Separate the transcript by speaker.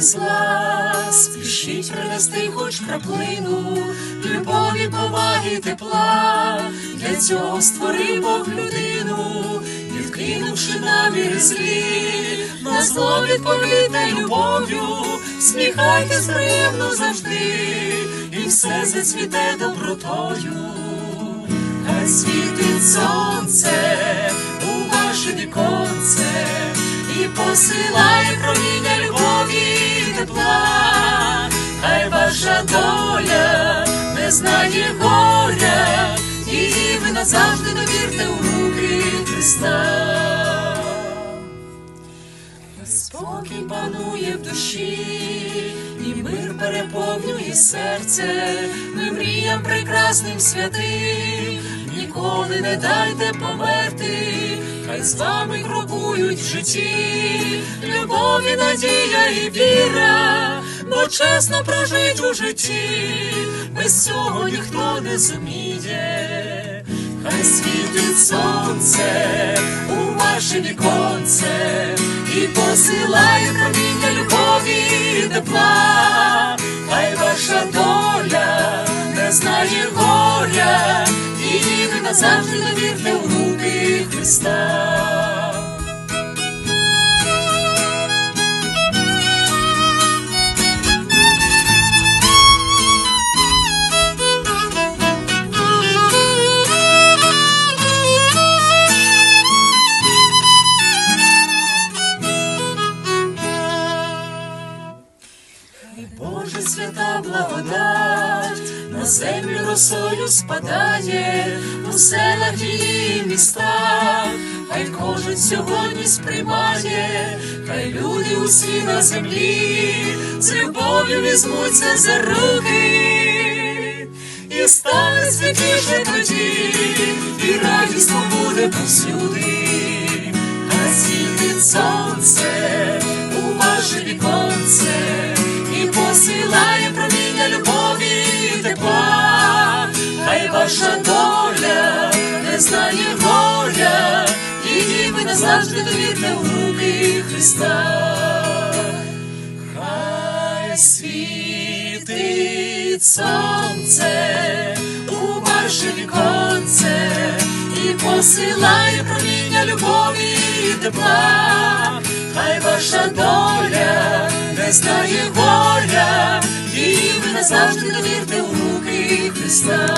Speaker 1: зла, спішіть принести хоч краплину, любові, поваги, тепла, для цього створив Бог людину, відкинувши наміри злі, на зло відповідне любов'ю, сміхайтесь приємно завжди, і все зацвіте добротою. Хай світить сонце у ваше віконце і посилає проміння любові і тепла, хай ваша доля не знає горя, її ви назавжди довірте у руки Христа. Спокій панує в душі, і мир переповнює серце, ми мріям прекрасним святим, ніколи не дайте померти, хай з вами крокують в житті, любов і надія і віра, бо чесно прожить у житті, без цього ніхто не зуміє, хай світить сонце у ваше віконце і посилає проміння любові і тепла, хай ваша доля не знає горя, назавжди довірте в руки Христа. Боже свята благодать на землю росою спадає, у селах і містах, хай кожен сьогодні сприймає, хай люди усі на землі з любов'ю візьмуться за руки, і стане святіше тоді, і радісно буде повсюди, хай світить сонце у ваше віконце ваша доля не знає горя, її ви назавжди довірте в руки Христа. Хай світить сонце у ваше віконце і посилає проміння любові і тепла, хай ваша доля не знає горя, і ви назавжди довірте у руки Христа.